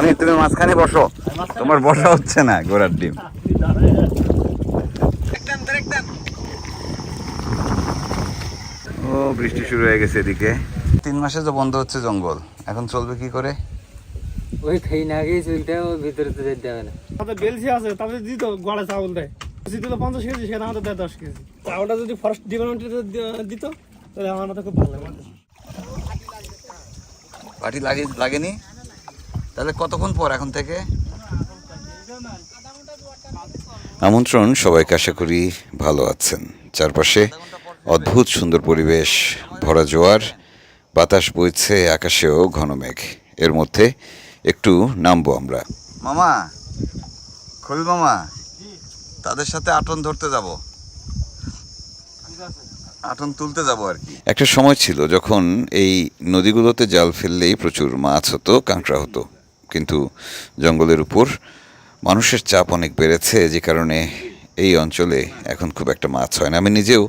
মনির তুমি মাঝখানে বসো। তোমার বসা হচ্ছে না ঘোড়ার ডিম। ও বৃষ্টি শুরু হয়ে গেছে এদিকে। তিন মাসে তো বন্ধ হচ্ছে জঙ্গল। এখন চলবে কি করে? ওই খেয়ে না গিয়ে চলতে ওই ভিতরে তো যেতে হবে না। তাদের বেলসি আছে তাদের দিত গড়ে চাউল দেয়। দিল পঞ্চাশ কেজি সেটা আমাদের দেয় দশ কেজি। চাউলটা যদি ফরেস্ট ডিপার্টমেন্টে দিত তাহলে আমার মতো খুব ভালো লাগতো। পাটি লাগে লাগেনি? তাহলে কতক্ষণ পর এখন থেকে? আমন্ত্রণ সবাইকে আশা করি ভালো আছেন। চারপাশে অদ্ভুত সুন্দর পরিবেশ ভরা জোয়ার বাতাস বইছে আকাশেও ঘন মেঘ। এর মধ্যে একটু নামবো আমরা। মামা খলিল মামা তাদের সাথে আটন ধরতে যাব। আটন তুলতে যাব আর কি। একটা সময় ছিল যখন এই নদীগুলোতে জাল ফেললেই প্রচুর মাছ হতো কাঁকড়া হতো। কিন্তু জঙ্গলের উপর মানুষের চাপ অনেক বেড়েছে, যে কারণে এই অঞ্চলে এখন খুব একটা মাছ হয় না। আমি নিজেও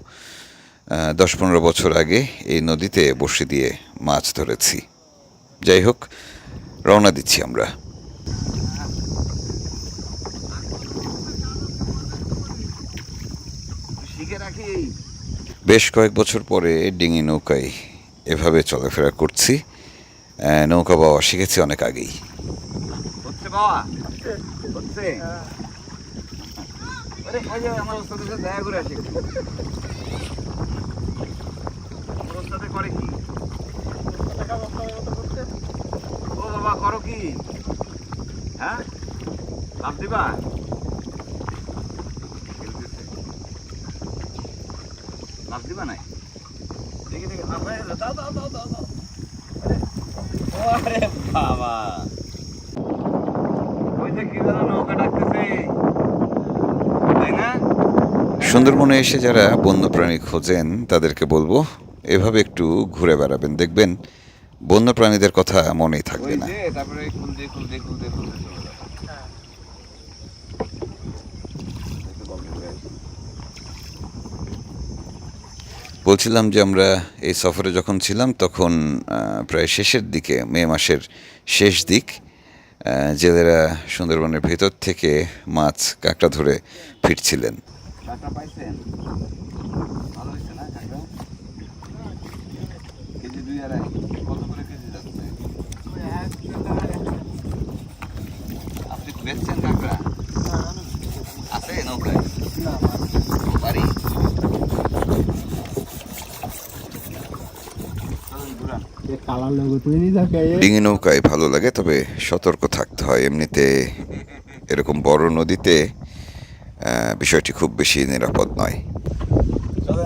দশ পনেরো বছর আগে এই নদীতে বসে দিয়ে মাছ ধরেছি। যাই হোক, রওনা দিচ্ছি আমরা। বেশ কয়েক বছর পরে ডিঙি নৌকায় এভাবে চলাফেরা করছি। নৌকা বাবা শিখেছি অনেক আগেই। বাবা হচ্ছে? আরে খাই আমার ওস্তাদের সাথে দেখা করে আসি। আমার ওস্তাদে করে কি? ও বাবা করো কি? হ্যাঁ? লাভ দিবা লাভ দিবা নাই দেখি দেখি লাভ হয়ে গেলো। দাও দাও দাও দাও দাও আরে বাবা ওই যে কি যেন নৌকা ডাকতেছে তাই না সুন্দরবনে এসে যারা বন্যপ্রাণী খোঁজেন তাদেরকে বলব এভাবে একটু ঘুরে বেড়াবেন। দেখবেন বন্যপ্রাণীদের কথা মনেই থাকবে না। বলছিলাম যে আমরা এই সফরে যখন ছিলাম তখন প্রায় শেষের দিকে মে মাসের শেষ দিক জেলেরা সুন্দরবনের ভেতর থেকে মাছ কাঁকড়া ধরে ফিরছিলেন। আপনি বেচছেন কাঁকড়া আছে নৌকায় বাড়ি। নি ডিঙি নৌকায় ভালো লাগে তবে সতর্ক থাকতে হয়। এমনিতে এরকম বড় নদীতে বিষয়টি খুব বেশি নিরাপদ নয়।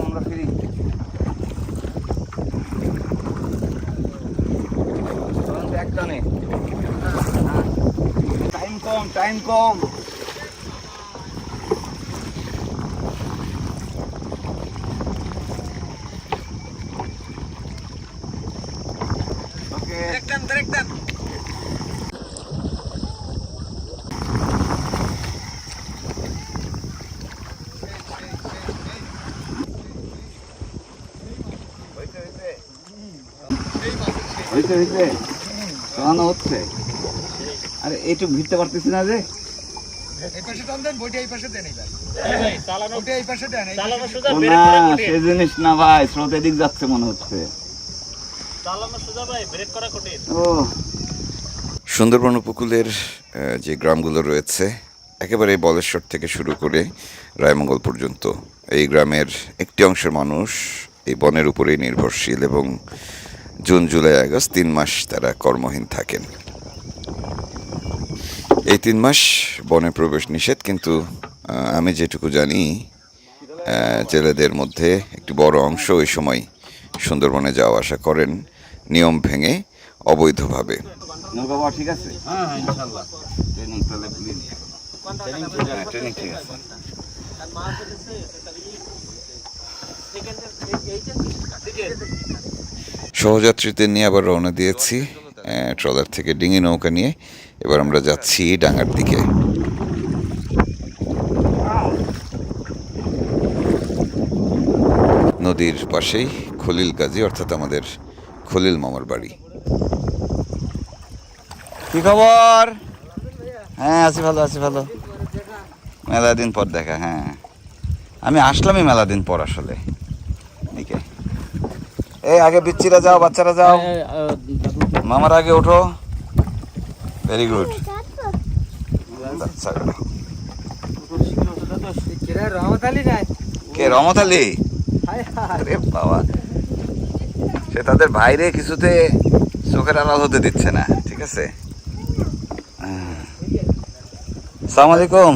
আমরা ফিরি। টাইম কম টাইম কম। ওকে হয়েছে হয়েছে খাওয়ানো হচ্ছে। আরে এইটুকু ভিড়তে পারতেছি না যে। সে জিনিস না ভাই স্রোত এদিক যাচ্ছে মনে হচ্ছে। ও। সুন্দরবন উপকূলের যে গ্রামগুলো রয়েছে একেবারে বলেশ্বর থেকে শুরু করে রায়মঙ্গল পর্যন্ত এই গ্রামের একটি অংশের মানুষ এই বনের উপরেই নির্ভরশীল এবং জুন জুলাই আগস্ট তিন মাস তারা কর্মহীন থাকেন। এই তিন মাস বনে প্রবেশ নিষেধ কিন্তু আমি যেটুকু জানি জেলেদের মধ্যে একটি বড় অংশ ওই সময় সুন্দরবনে যাওয়া আসা করেন নিয়ম ভেঙে অবৈধভাবে। ঠিক আছে? হ্যাঁ হ্যাঁ ইনশাআল্লাহ ট্রেনিং তাহলে ট্রেনিং ঠিক আছে। সহযাত্রীদের নিয়ে আবার রওনা দিয়েছি ট্রলার থেকে ডিঙি নৌকা নিয়ে। এবার আমরা যাচ্ছি ডাঙ্গার দিকে। নদীর পাশেই খলিল গাজী অর্থাৎ আমাদের খলিল মামার বাড়ি। কি খবর? হ্যাঁ আছি ভালো আছি ভালো। মেলা দিন পর দেখা হ্যাঁ। আমি আসলামই মেলা দিন পর আসলে। এদিকে। এই আগে বিচ্ছিরা যাও বাচ্চারা যাও। মামার আগে ওঠো। ভেরি গুড কে রমত আলী হায় হায়। আরে বাবা। সে তাদের বাইরে কিছুতে চোখের আড়াল হতে দিচ্ছে না ঠিক আছে? সালাম আলাইকুম।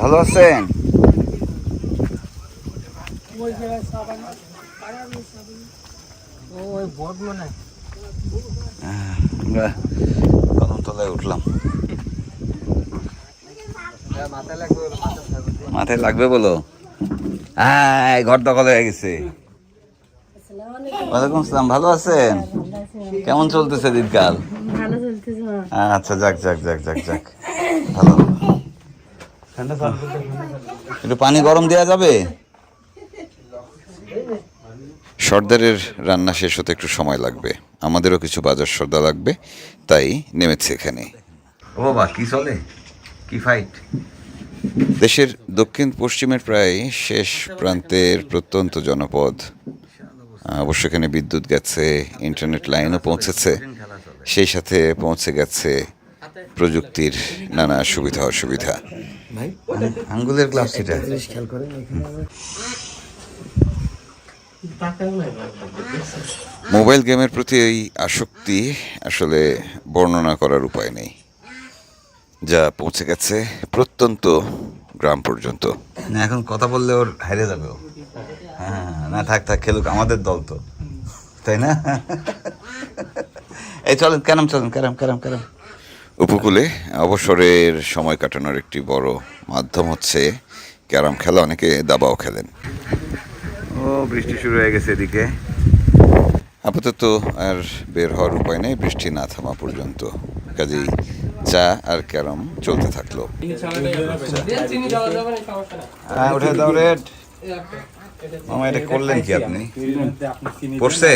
ভালো আছেন ও ওই বট মনে হয়। উঠলাম। মাথায় লাগবে বলো। হ্যাঁ ঘর দখল হয়ে গেছে। ওয়ালাইকুম আসসালাম, ভালো আছেন? কেমন চলতেছে দিনকাল? আচ্ছা যাক যাক যাক যাক যাক। ভালো। একটু পানি গরম দেওয়া যাবে? সর্দারের রান্না শেষ হতে একটু সময় লাগবে। আমাদেরও কিছু বাজার সর্দা লাগবে তাই নেমেছে এখানে। ও বাবা কি চলে? কি ফাইট দেশের দক্ষিণ পশ্চিমের প্রায় শেষ প্রান্তের প্রত্যন্ত জনপদ। অবশ্য এখানে বিদ্যুৎ গেছে ইন্টারনেট লাইনও পৌঁছেছে সেই সাথে পৌঁছে গেছে প্রযুক্তির নানা সুবিধা অসুবিধা আঙ্গুলের গ্লাস এটা। মোবাইল গেমের প্রতি এই আসক্তি আসলে বর্ণনা করার উপায় নেই। যা পৌঁছে গেছে প্রত্যন্ত গ্রাম পর্যন্ত। না এখন কথা বললে ওর হারিয়ে যাবে ও। হ্যাঁ না থাক থাক খেলুক আমাদের দল তো। তাই না? এই চলেন ক্যারাম চলেন ক্যারাম ক্যারাম ক্যারাম। উপকূলে অবসরের সময় কাটানোর একটি বড় মাধ্যম হচ্ছে ক্যারাম খেলা। অনেকে দাবাও খেলেন। ও বৃষ্টি শুরু হয়ে গেছে এদিকে। আপাতত আর বের হওয়ার উপায় নেই বৃষ্টি না থামা পর্যন্ত। কাজেই চা আর ক্যারম চলতে থাকল। হ্যাঁ উঠে দাও রেড। মামা এটা করলেন কি আপনি? পড়ছে?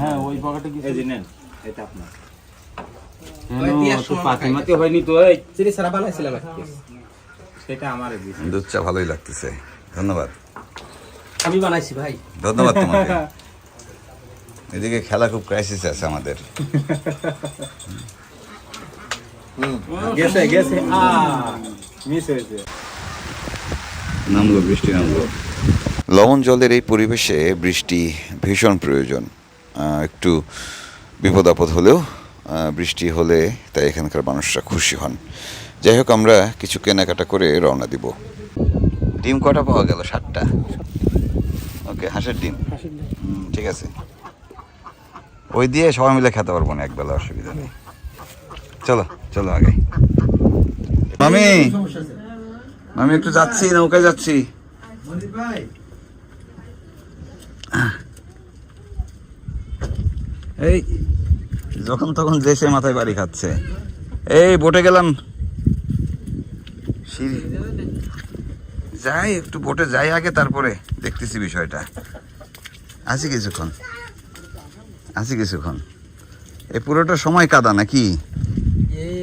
হ্যাঁ দুধ চা ভালোই লাগতেছে। ধন্যবাদ। আমি বানাইছি ভাই। ধন্যবাদ তোমাকে। এদিকে খেলা খুব ক্রাইসিস আছে আমাদের। গেছে গেছে। আ মিস হয়েছে। নামলো বৃষ্টি নামলো। লবণ জলের এই পরিবেশে বৃষ্টি ভীষণ প্রয়োজন। একটু বিপদ আপদ হলেও বৃষ্টি হলে তাই এখানকার মানুষরা খুশি হন। যাই হোক আমরা কিছু কেনাকাটা করে রওনা দিব। ডিম কটা পাওয়া গেল ষাটটা ওকে হাঁসের ডিম। ঠিক আছে। ওই দিয়ে সবাই মিলে খেতে পারব না একবেলা অসুবিধা নেই। চলো চলো আগে। মামি! আমি একটু যাচ্ছি নৌকায় যাচ্ছি। এই যখন তখন দেশে মাথায় বাড়ি খাচ্ছে। এই বোটে গেলাম। সিঁড়ি। যাই একটু বোটে যাই আগে তারপরে দেখতেছি বিষয়টা। আছি কিছুক্ষণ। আছি কিছুক্ষণ। এই পুরোটা সময় কাদা নাকি? এই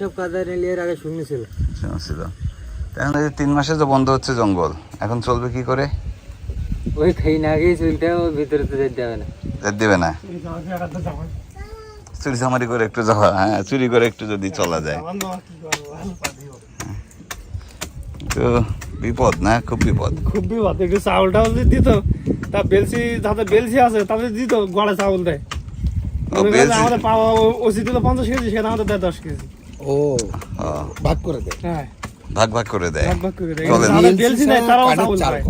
সব কাদা নিলে এর আগে শুনেছিল। শুনছিল। এখন এই তিন মাসে তো বন্ধ হচ্ছে জঙ্গল। এখন চলবে কি করে? ওই খেয়ে না গিয়ে চলতে ওর ভিতরে তো যেতে হবে না। যেতে দেবে না। চুরি চামারি করে একটু যাওয়া হ্যাঁ চুরি করে একটু যদি চলা যায় আমার মামা কি করব ভালো পাঠিয়ে তো বিপদ না? খুব বিপদ। খুব বিপদ। একটু চাউল টাউল যদি দিত তা বেলসি যাতে বেলসি আছে তাদের দিত গড়ে চাউল দেয়। আমাদের পাওয়া ওসি দিল পঞ্চাশ কেজি সেটা আমাদের দেয় দশ কেজি। ও, হ্যাঁ। ভাগ ভাগ করে দেয়। ভাগ ভাগ করে দেয়। যাদের বেলসি নেয় তারাও চাউল পায়।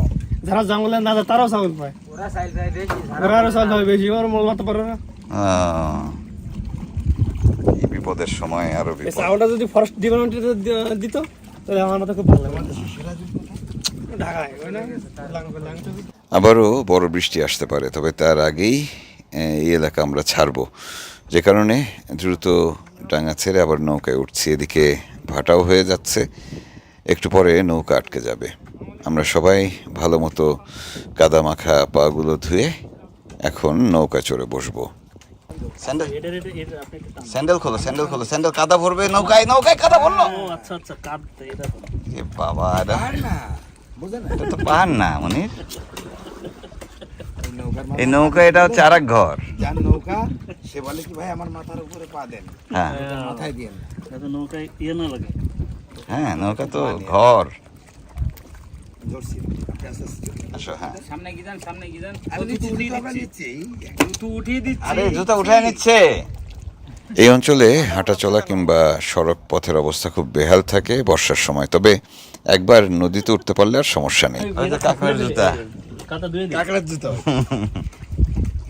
যারা জঙ্গলে না যায় তারাও চাউল পায়। ওরা আরও চাউল পাবে বেশি ওর মূল মারতে পারে না এই বিপদের সময় আরও চাউলটা যদি ফরেস্ট ডিপার্টমেন্টে দিত আমার তো খুব ভালো আবারও বড় বৃষ্টি আসতে পারে, তবে তার আগেই এই এলাকা আমরা ছাড়বো। যে কারণে দ্রুত ডাঙা ছেড়ে আবার নৌকায় উঠছি। এদিকে ভাটাও হয়ে যাচ্ছে, একটু পরে নৌকা আটকে যাবে। আমরা সবাই ভালো মতো কাদা মাখা পাগুলো ধুয়ে এখন নৌকা চড়ে বসবো। স্যান্ডেল স্যান্ডেল খোলো স্যান্ডেল খোলো। স্যান্ডেল কাদা ভরবে নৌকায় নৌকায় কাদা ভরলো। আচ্ছা আচ্ছা কাঁদতে এটা এ বাবা এটা এটা তো পাহাড় না মনির। এই নৌকা এটা হচ্ছে আর এক ঘর। যার নৌকা সে বলে কি ভাই আমার মাথার উপরে পা দেন। হ্যাঁ। মাথায় দিয়ে নৌকায় ইয়ে না লাগে। হ্যাঁ নৌকা তো ঘর। ধরছি। আপনি আস্তে আস্তে হ্যাঁ। সামনে কি যান সামনে কি যান? জুতো আমরা নিচ্ছি। জুতো উঠিয়ে দিচ্ছি। আরে জুতা উঠায় নিচ্ছে। এই অঞ্চলে হাঁটা চলা কিংবা সড়ক পথের অবস্থা খুব বেহাল থাকে বর্ষার সময়। তবে একবার নদীতে উঠতে পারলে আর সমস্যা নেই। জুতা। কাঁকড়ার জুতো।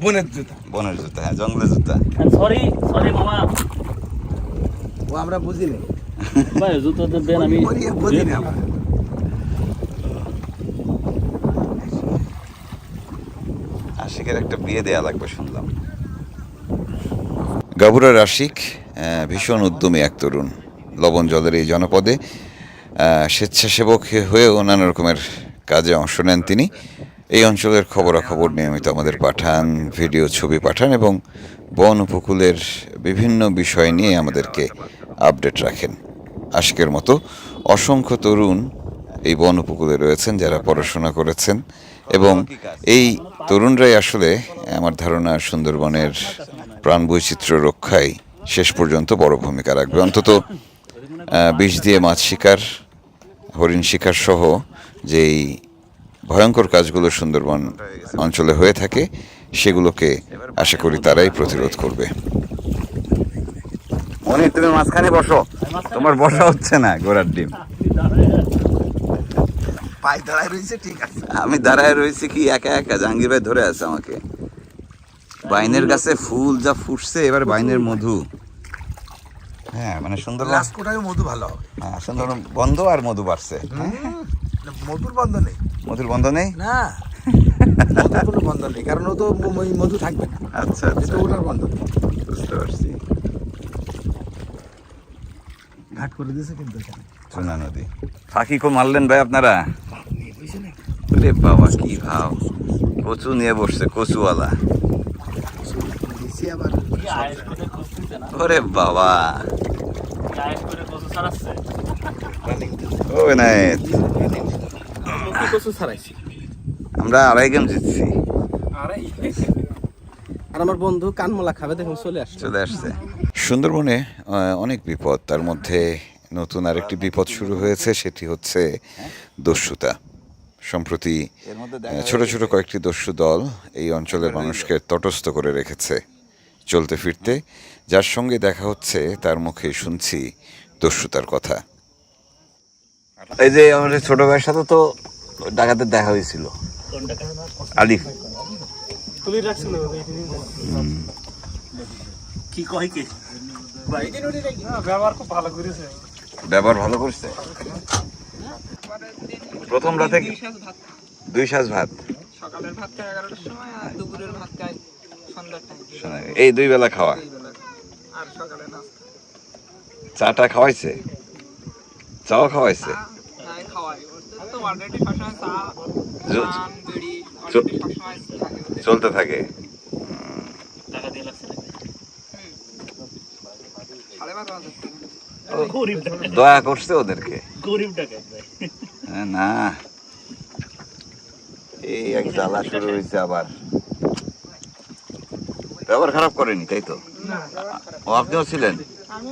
বোনের জুতা। বনের জুতা হ্যাঁ জঙ্গলের জুতা। সরি সরি মামা। ও আমরা বুঝিনি। জুতো তো দেন আমি বুঝিনি আমরা। আশিকের একটা বিয়ে দেয়া লাগবে শুনলাম। গাবুরার আশিক ভীষণ উদ্যমী এক তরুণ, লবণ জলের এই জনপদে স্বেচ্ছাসেবক হয়েও নানা রকমের কাজে অংশ নেন তিনি। এই অঞ্চলের খবরাখবর নিয়মিত আমাদের পাঠান, ভিডিও ছবি পাঠান এবং বন উপকূলের বিভিন্ন বিষয় নিয়ে আমাদেরকে আপডেট রাখেন। আশিকের মতো অসংখ্য তরুণ এই বন উপকূলে রয়েছেন, যারা পড়াশোনা করেছেন। এবং এই তরুণরাই আসলে আমার ধারণা সুন্দরবনের প্রাণ বৈচিত্র্য রক্ষায় শেষ পর্যন্ত বড় ভূমিকা রাখবে। অন্তত বিষ দিয়ে মাছ শিকার, হরিণ শিকার সহ যেই ভয়ঙ্কর কাজগুলো সুন্দরবন অঞ্চলে হয়ে থাকে, সেগুলোকে আশা করি তারাই প্রতিরোধ করবে। তুমি মাঝখানে বসো। তোমার বসা হচ্ছে না গোড়ার ডিম। পায়ে দাঁড়ায় রয়েছে ঠিক আছে। আমি দাঁড়ায় রয়েছি কি একা একা জাহাঙ্গীর ভাই ধরে আছে আমাকে। বাইনের গাছে ফুল যা ফুটছে এবার বাইনের মধু। হ্যাঁ মানে সুন্দর লাস্ট মধু ভালো হবে। হ্যাঁ সুন্দর বন্ধ আর মধু বাড়ছে। না, মধুর বন্ধ নেই। মধুর বন্ধ নেই? না মধুর কোনো বন্ধ নেই কারণ ও তো মধু থাকবে না। আচ্ছা আচ্ছা। ওটার বন্ধ নেই বুঝতে পারছি। ঘাট করে দিয়েছে কিন্তু এখানে। চুনা নদী। ফাঁকি কো মারলেন ভাই আপনারা? আরে বাবা কি ভাব। কচু নিয়ে বসছে কচুওয়ালা। ওরে বাবা। ও ছাড়াইছি আমরা আড়াই গেম জিতছি আরে আর আমার বন্ধু কানমলা খাবে দেখুন চলে আসছে। চলে আসছে। সুন্দরবনে অনেক বিপদ। তার মধ্যে নতুন আরেকটি বিপদ শুরু হয়েছে সেটি হচ্ছে দস্যুতা। সম্প্রতি ছোট ছোট কয়েকটি দস্যু দল এই অঞ্চলের মানুষকে তটস্থ করে রেখেছে চলতে ফিরতে। যার সঙ্গে দেখা হচ্ছে তার মুখে শুনছি দস্যুতার কথা। এই যে আমাদের ছোট ভাইয়ের সাথে তো ডাকাতের দেখা হয়েছিল। আলিফ। কি কয় কি? ব্যবহার খুব ভালো করেছে। ব্যবহার ভালো করছে? প্রথম রাতে দুই সাজ ভাত সকালের ভাত খায় এগারোটার সময় আর দুপুরের ভাত খায় সন্ধ্যার টাইম এই দুই বেলা খাওয়া? আর সকালে নাস্তা। চাটা খাওয়াইছে? চাও খাওয়াইছে। চলতে থাকে টাকা দিয়ে লাগছে সাড়ে বারো হাজার দয়া করছে ওদেরকে। হ্যাঁ, না। এই এক জ্বালা শুরু হয়েছে আবার। ব্যবহার খারাপ করেনি তাই তো? ও আপনিও ছিলেন? আমি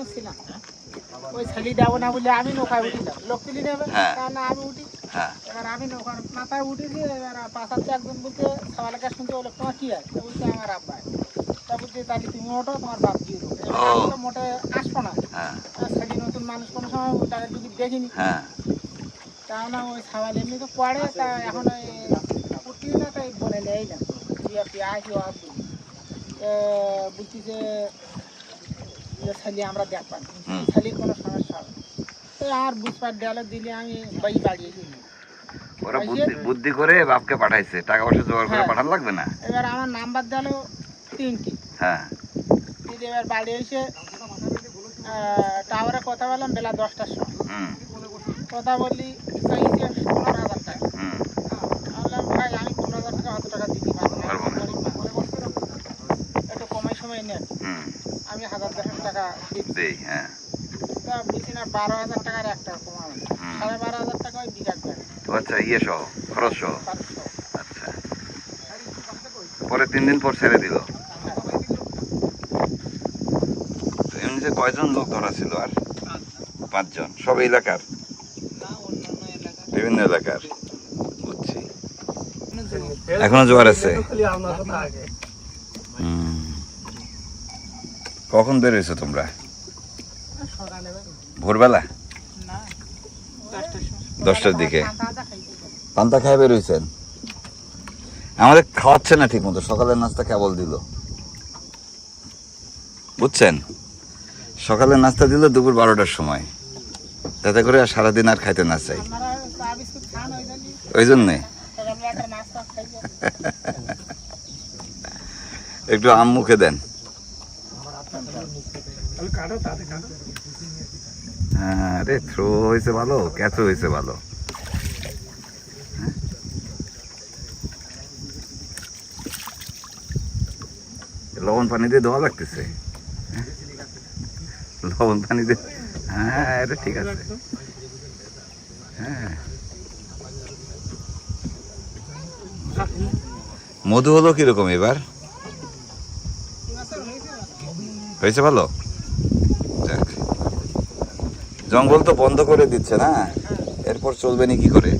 নৌকায় উঠিলাম লোক তুলি নেবে। তা না আমি উঠি এবার আমি নৌকার মাথায় উঠেছি এবার পাশাচ্ছে একজন বলছে সবাইকে শুনতে বলে তোমার কি আছে তা বলছে আমার আব্বা আছে। তা বলছে তাহলে তুমি তোমার বাপ দিয়ে দেবো মোটে আসব না। হ্যাঁ। নতুন মানুষ কোনো সময় তাদের যদি দেখিনি। হ্যাঁ। তা না ওই এমনি তো পড়ে তা এখন ওই উঠি না তাই বলে নেই না। তুই আপনি আসি আব্বু বলছি যে ছেলে আমরা। কোনো সমস্যা হবে না। তো বুঝবার দেওয়ালে দিলে আমি বাই বাড়িয়ে দিই ওরা বুদ্ধি বুদ্ধি করে বাপকে পাঠাইছে। টাকা পয়সা জোগাড় করে হ্যাঁ। পাঠান লাগবে না? এবার আমার নাম্বার দিলো তিনটি। হ্যাঁ। এবার বাড়ি এসে টাওয়ারে কথা বললাম বেলা দশটার সময়। কথা বললি পনেরো হাজার টাকা। হুম। বললাম ভাই আমি পনেরো হাজার টাকা অত টাকা দিতে পারব না। একটু সময় নেন আমি হাজার দশেক টাকা দিচ্ছি দেই হ্যাঁ। তা না বারো হাজার টাকার একটা কমাবে সাড়ে বারো হাজার টাকা ওই আচ্ছা ইয়ে সহ? খরচ সহ। আচ্ছা। পরে তিন দিন পর ছেড়ে দিল তো এমনিতে কয়জন লোক ধরা ছিল আর? পাঁচজন। সব এলাকার? না অন্যান্য এলাকা বিভিন্ন এলাকার? বুঝছি। এখনও জোয়ার আছে? খালি আপনার কথা আগে। হুম। কখন বের হয়েছো তোমরা? ভোরবেলা? দশটার দিকে? পান্তা খায় বের হয়েছেন? আমাদের খাওয়াচ্ছে না ঠিক মতো সকালের নাস্তা কেবল দিল। বুঝছেন? সকালের নাস্তা দিল দুপুর বারোটার সময় তাতে করে আর সারাদিন আর খাইতে না চাই ওই জন্যে একটা আম মুখে দেন হ্যাঁ রে থ্রো হয়েছে ভালো হয়েছে ভালো? লবণ পানি দিয়ে ধোয়া লাগতেছে? লবণ পানি দিয়ে হ্যাঁ এটা ঠিক আছে। হ্যাঁ। মধু হলো কীরকম এবার? হয়েছে ভালো? যাক। জঙ্গল তো বন্ধ করে দিচ্ছে না? এরপর চলবে নি কি করে?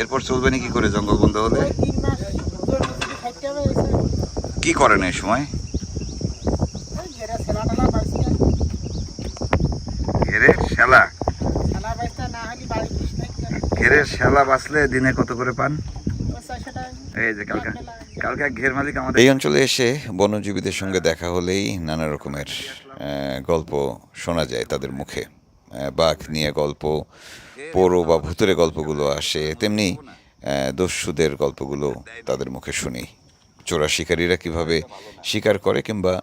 এরপর চলবে নি কি করে জঙ্গল বন্ধ হলে? কি করেন এই সময় ওই ঘেরা ছেলা টেলা বাইসতে নাই ঘেরের শ্যালা বাঁচলে দিনে কত করে পান? এই যে কালকে কালকে ঘের মালিক আমাদের এই অঞ্চলে এসে বনজীবীদের সঙ্গে দেখা হলেই নানা রকমের গল্প শোনা যায় তাদের মুখে। বাঘ নিয়ে গল্প পোড়ো বা ভূতের গল্পগুলো আসে তেমনি দস্যুদের গল্পগুলো তাদের মুখে শুনি। চোরা শিকারীরা কীভাবে শিকার করে কিংবা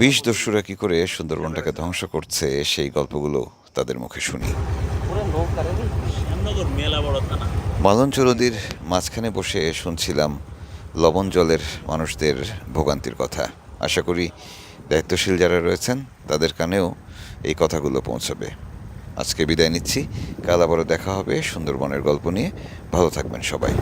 বিষ দস্যুরা কি করে সুন্দরবনটাকে ধ্বংস করছে সেই গল্পগুলো তাদের মুখে শুনি। শ্যামনগর মেলা বড় থানা। মালঞ্চ নদীর মাঝখানে বসে শুনছিলাম লবণ জলের মানুষদের ভোগান্তির কথা। আশা করি দায়িত্বশীল যারা রয়েছেন তাদের কানেও এই কথাগুলো পৌঁছবে। আজকে বিদায় নিচ্ছি কাল আবারও দেখা হবে সুন্দরবনের গল্প নিয়ে। ভালো থাকবেন সবাই।